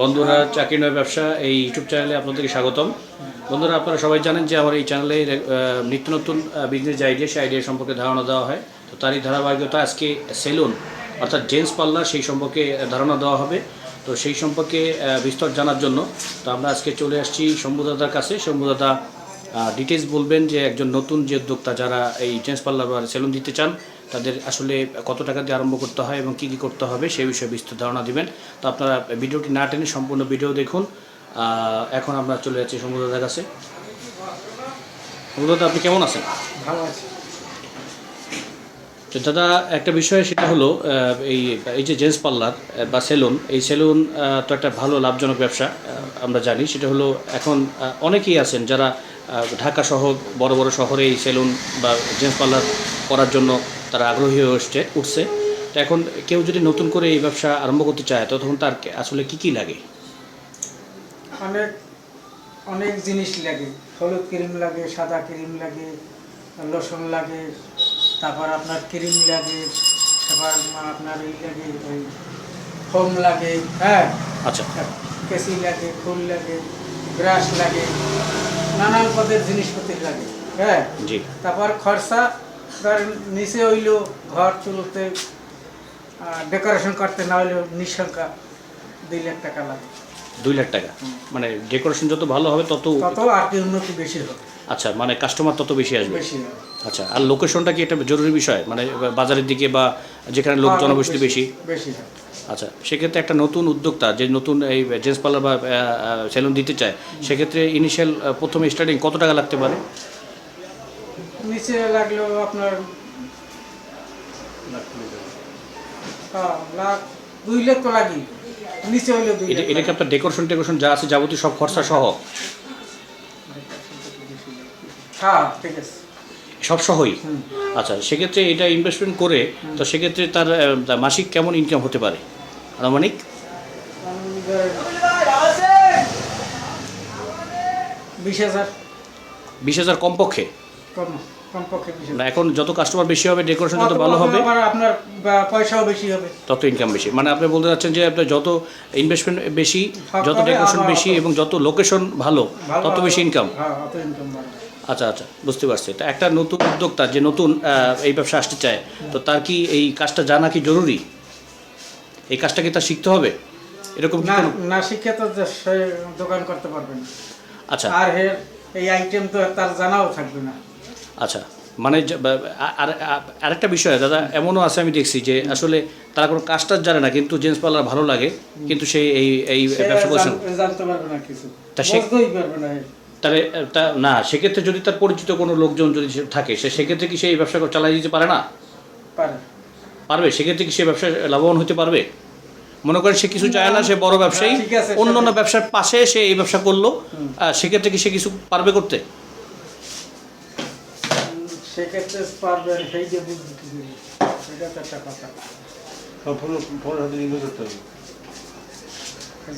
বন্ধুরা, চাকরি নয় ব্যবসা, এই ইউটিউব চ্যানেলে আপনাদেরকে স্বাগতম। বন্ধুরা, আপনারা সবাই জানেন যে আমার এই চ্যানেলে নিত্য নতুন বিজনেস যে আইডিয়া সেই আইডিয়া সম্পর্কে ধারণা দেওয়া হয়। তো তারই ধারাবাহিকতা আজকে সেলুন অর্থাৎ জেন্টস পার্লার সেই সম্পর্কে ধারণা দেওয়া হবে। তো সেই সম্পর্কে বিস্তর জানার জন্য, তো আমরা আজকে চলে আসছি শম্ভুদাদার কাছে। শম্ভুদাদা ডিটেলস বলবেন যে একজন নতুন যে উদ্যোক্তা যারা এই জেন্টস পার্লার বা সেলুন দিতে চান তাদের আসলে কত টাকা দিয়ে আরম্ভ করতে হয় এবং কী কী করতে হবে সেই বিষয়ে বিস্তৃত ধারণা দিবেন। তো আপনারা ভিডিওটি না টেনে সম্পূর্ণ ভিডিও দেখুন। এখন আমরা চলে যাচ্ছি সমুদ্রদার কাছে। সমুদ্রদা আপনি কেমন আছেন? ভালো আছে। তো দাদা একটা বিষয় সেটা হলো এই এই যে জেন্টস পার্লার বা সেলুন এই সেলুন তো একটা ভালো লাভজনক ব্যবসা আমরা জানি। সেটা হলো এখন অনেকেই আছেন যারা ঢাকা সহ বড় বড় শহরে এই সেলুন বা জেন্টস পার্লার করার জন্য তারা আগ্রহী হয়ে উঠছে উঠছে। তো এখন কেউ যদি নতুন করে এই ব্যবসা আরম্ভ করতে চায় তো তখন তার আসলে কি কি লাগে? অনেক অনেক জিনিস লাগে। হলুদ ক্রিম লাগে সাদা ক্রিম লাগে লোশন লাগে তারপর আপনার ক্রিম লাগে তারপর আপনার এই লাগে ওই ফোম লাগে হ্যাঁ? আচ্ছা। কেসি লাগে ফুল লাগে ব্রাশ লাগে নানান পদের জিনিসপত্র লাগে হ্যাঁ? জি। তারপর খরচা নিচে হইল ঘর তুলতে ডেকোরেশন করতে না হইলেও নিঃসংখ্যা দুই লাখ টাকা লাগে। দুই লাখ টাকা? মানে ডেকোরেশন যত ভালো হবে তত তত আর কি উন্নতি বেশি হবে। আচ্ছা মানে কাস্টমার তত বেশি আসবে? আচ্ছা আর লোকেশনটা কি একটা জরুরি বিষয়? মানে বাজারের দিকে বা যেখানে লোক হ্যাঁ, জনবসতি বেশি বেশি? আচ্ছা সেক্ষেত্রে একটা নতুন উদ্যোক্তা যে নতুন এই জেন্টস পার্লার বা সেলুন দিতে চায় সেক্ষেত্রে ইনিশিয়াল প্রথমে স্টার্টিং কত টাকা লাগতে পারে? নিচে লাগল আপনার হ্যাঁ, লাখ দুই লাখ তো লাগি নিচে হইল দুই এটা এটা কি আপনার ডেকোরেশন টেকোরেশন যা আছে যাবতীয় সব খরচা সহ? হ্যাঁ ঠিক আছে। সব সহই? আচ্ছা সেক্ষেত্রে এটা ইনভেস্টমেন্ট করে তো সেক্ষেত্রে তার মাসিক কেমন ইনকাম হতে পারে? আনুমানিক? বিশ হাজার। বিশ হাজার কমপক্ষে? কম। না এখন যত কাস্টমার বেশি হবে ডেকোরেশন যত ভালো হবে আপনার পয়সাও বেশি হবে। তত ইনকাম বেশি। মানে আপনি বলতে চাচ্ছেন যে আপনার যত ইনভেস্টমেন্ট বেশি যত ডেকোরেশন বেশি এবং যত লোকেশন ভালো তত বেশি ইনকাম হ্যাঁ আচ্ছা আচ্ছা বুঝতে পারছি। তা একটা নতুন উদ্যোক্তা যে নতুন এই ব্যবসা আসতে চায় তো তার কি এই কাজটা জানা কি জরুরি? এই কাজটা কি তার শিখতে হবে? এরকম না না শিখে তো দোকান করতে পারবে না। আচ্ছা। আর এর এই আইটেম তো তার জানাও থাকবে না। আচ্ছা মানে আর আরেকটা বিষয় দাদা এমনও আছে আমি দেখছি যে আসলে তারা কোনো কাজটা জানে না কিন্তু জেন্টস পার্লার ভালো লাগে কিন্তু সে এই এই ব্যবসা করছেন তা সে-। তাহলে তা না সেক্ষেত্রে যদি তার পরিচিত কোনো লোকজন যদি থাকে সে সেক্ষেত্রে কি সেই ব্যবসা চালাই দিতে পারে না? পারবে সেক্ষেত্রে কি সে ব্যবসায় লাভবান হতে পারবে? মনে করেন সে কিছু চায় না সে বড় ব্যবসায়ী অন্য অন্য ব্যবসার পাশে সে এই ব্যবসা করল সেক্ষেত্রে কি সে কিছু পারবে করতে? সেক্ষেত্রে পারবে সেই যে করে। সেটা তো একটা কথা। সম্পূর্ণ ফোন হাতে নিয়ে করতে হবে।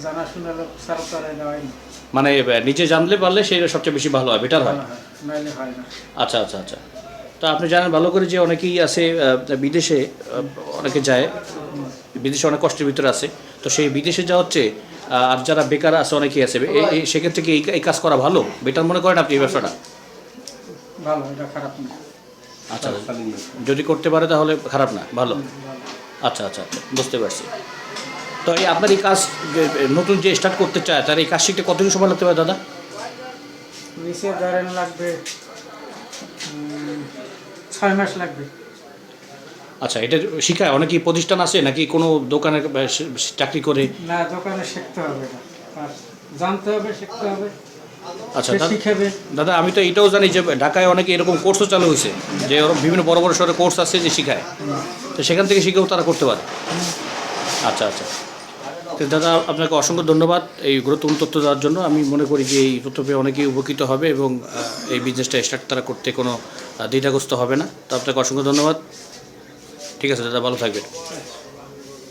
জানাশোনা লোক ছাড়া তো আর হয় না মানে নিজে জানলে পারলে সেটা সবচেয়ে বেশি ভালো হয় বেটার হয়। আচ্ছা আচ্ছা আচ্ছা। তো আপনি জানেন ভালো করে যে অনেকেই আছে বিদেশে অনেকে যায় বিদেশে অনেক কষ্টের ভিতরে আছে। তো সেই বিদেশে যাওয়া হচ্ছে আর যারা বেকার আছে অনেকেই আছে। সেক্ষেত্রে কি এই- এই কাজ করা ভালো? বেটার মনে করেন আপনি এই ব্যবসাটা? ভালো এটা খারাপ না। আচ্ছা যদি করতে পারে তাহলে খারাপ না ভালো। আচ্ছা আচ্ছা আচ্ছা, বুঝতে পারছি। তো এই আপনার এই কাজ নতুন যে স্টার্ট করতে চায় তার এই কাজ শিখতে কতদিন সময় লাগতে পারে দাদা? ধরেন লাগবে ছয় মাস লাগবে। আচ্ছা এটা শিখায়? অনেকেই প্রতিষ্ঠান আছে নাকি কোনো দোকানে চাকরি করে? না দোকানে শিখতে হবে জানতে হবে শিখতে হবে। আচ্ছা দাদা আমি তো এটাও জানি যে ঢাকায় অনেকে এরকম কোর্সও চালু হয়েছে যে ওরকম বিভিন্ন বড় বড় শহরে কোর্স আছে যে শিখায়। তো সেখান থেকে শিখেও তারা করতে পারে। আচ্ছা আচ্ছা। তো দাদা আপনাকে অসংখ্য ধন্যবাদ এই গুরুত্বপূর্ণ তথ্য দেওয়ার জন্য। আমি মনে করি যে এই তথ্য পেয়ে অনেকেই উপকৃত হবে এবং এই বিজনেসটা স্টার্ট তারা করতে কোনো দ্বিধাগ্রস্ত হবে না। তো আপনাকে অসংখ্য ধন্যবাদ। ঠিক আছে দাদা ভালো থাকবেন।